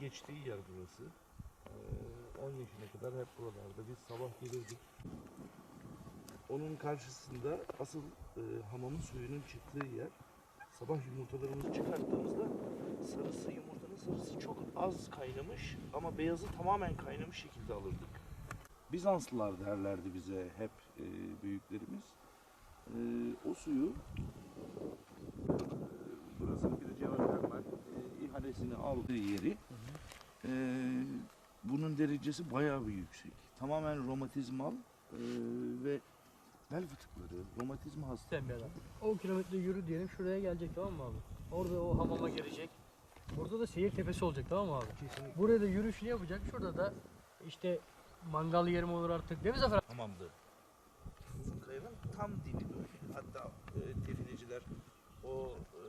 Geçtiği yer burası. Ee, 10 yaşına kadar hep buralarda. Biz sabah gelirdik. Onun karşısında asıl e, hamamın suyunun çıktığı yer. Sabah yumurtalarımızı çıkarttığımızda sarısı, yumurtanın sarısı çok az kaynamış ama beyazı tamamen kaynamış şekilde alırdık. Bizanslılar derlerdi bize hep e, büyüklerimiz. E, o suyu burası bir Cevatermal e, ihalesini aldığı yeri e, bunun derecesi bayağı bir yüksek. Tamamen romatizmal e, ve bel fıtıkları, romatizma hasta. Sen bir adam. 10 kilometre yürü diyelim şuraya gelecek tamam mı abi? Orada o hamama gelecek. Burada da seyir tepesi olacak tamam mı abi? Kesinlikle. Buraya da yürüyüşünü yapacak. Şurada da işte mangal yerim olur artık. Değil mi Zafer? Hamamdı. Kayanın tam dibi böyle. Hatta e, tefineciler o e,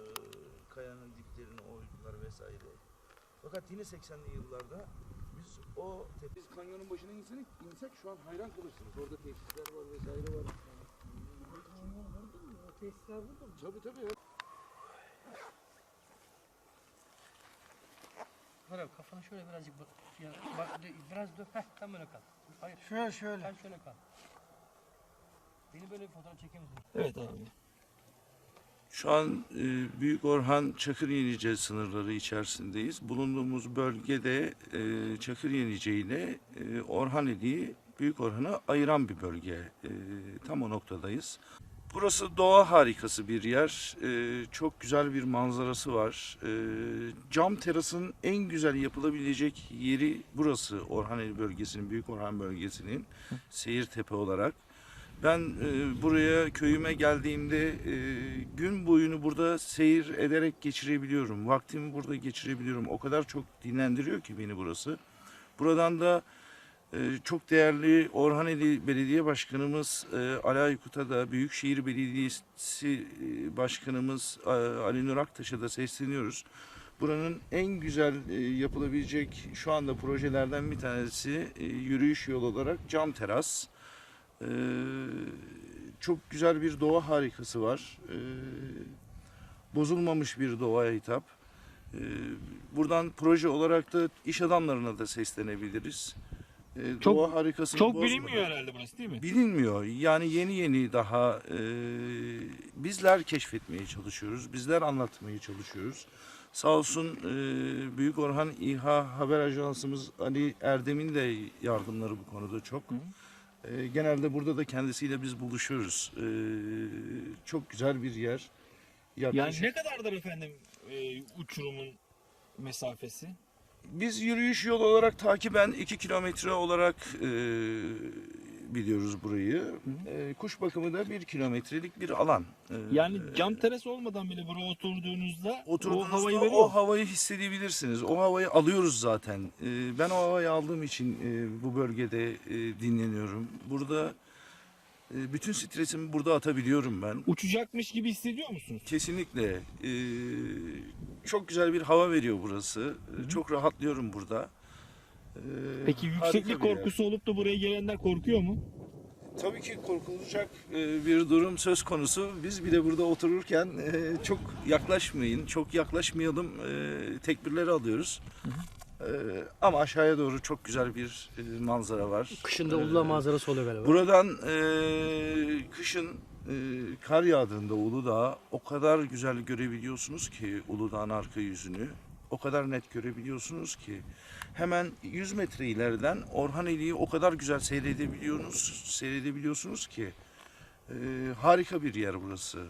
kayanın diplerini oydular vesaire. Fakat yine 80'li yıllarda biz o tepe... Biz kanyonun başına insek, insek şu an hayran kalırsınız. Orada tesisler var vesaire var. Tesisler burada mı? Tabii tabii. ya. Abi kafanı şöyle birazcık bak. Ya, bak dö- biraz dö. Heh tam böyle kal. Hayır. Şöyle şöyle. Sen şöyle kal. Beni böyle bir fotoğraf çeker misin? Evet abi. Şu an e, Büyük Orhan Çakır Yenice sınırları içerisindeyiz. Bulunduğumuz bölgede e, Çakır Yenice ile e, Orhaneli'yi Büyük Orhan'ı ayıran bir bölge. E, tam o noktadayız. Burası doğa harikası bir yer. E, çok güzel bir manzarası var. E, cam terasın en güzel yapılabilecek yeri burası. Orhaneli bölgesinin, Büyük Orhan bölgesinin seyir tepe olarak. Ben e, buraya köyüme geldiğimde e, gün boyunu burada seyir ederek geçirebiliyorum. Vaktimi burada geçirebiliyorum. O kadar çok dinlendiriyor ki beni burası. Buradan da e, çok değerli Orhaneli Belediye Başkanımız e, Ali Aykut'a da Büyükşehir Belediyesi e, Başkanımız e, Ali Nur Aktaş'a da sesleniyoruz. Buranın en güzel e, yapılabilecek şu anda projelerden bir tanesi e, yürüyüş yolu olarak cam teras. Ee, çok güzel bir doğa harikası var. Ee, bozulmamış bir doğaya hitap. Ee, buradan proje olarak da iş adamlarına da seslenebiliriz. Ee, Çok- doğa harikasını Çok bozmadan- bilinmiyor herhalde burası değil mi? Bilinmiyor. Yani yeni yeni daha e, bizler keşfetmeye çalışıyoruz. Bizler anlatmaya çalışıyoruz. Sağ olsun e, Büyük Orhan İHA haber ajansımız Ali Erdem'in de yardımları bu konuda çok. E, genelde burada da kendisiyle biz buluşuyoruz. E, çok güzel bir yer. Yani Yaklaşık- ne kadardır efendim e, uçurumun mesafesi? Biz yürüyüş yolu olarak takiben 2 kilometre olarak e, biliyoruz burayı. E, kuş bakımı da 1 kilometrelik bir alan. E, Yani cam teras olmadan bile buraya oturduğunuzda Oturduğunuzda o havayı o veriyor. havayı hissedebilirsiniz. O havayı alıyoruz zaten. E, ben o havayı aldığım için e, bu bölgede e, dinleniyorum. Burada e, bütün stresimi burada atabiliyorum ben. Uçacakmış gibi hissediyor musunuz? Kesinlikle. e, çok güzel bir hava veriyor burası. E, Çok rahatlıyorum burada. E, Peki harika yükseklik bir yer. korkusu olup da buraya gelenler korkuyor mu? Tabii ki korkulacak e, bir durum söz konusu. Biz bile burada otururken e, çok yaklaşmayın, çok yaklaşmayalım e, tekbirleri alıyoruz. E, Ama aşağıya doğru çok güzel bir e, manzara var. Kışında Uludağ manzarası oluyor galiba. Buradan e, kışın e, kar yağdığında Uludağ o kadar güzel görebiliyorsunuz ki Uludağ'ın arka yüzünü. O kadar net görebiliyorsunuz ki hemen 100 metre ileriden Orhaneli'yi o kadar güzel seyredebiliyorsunuz, seyredebiliyorsunuz ki e, harika bir yer burası.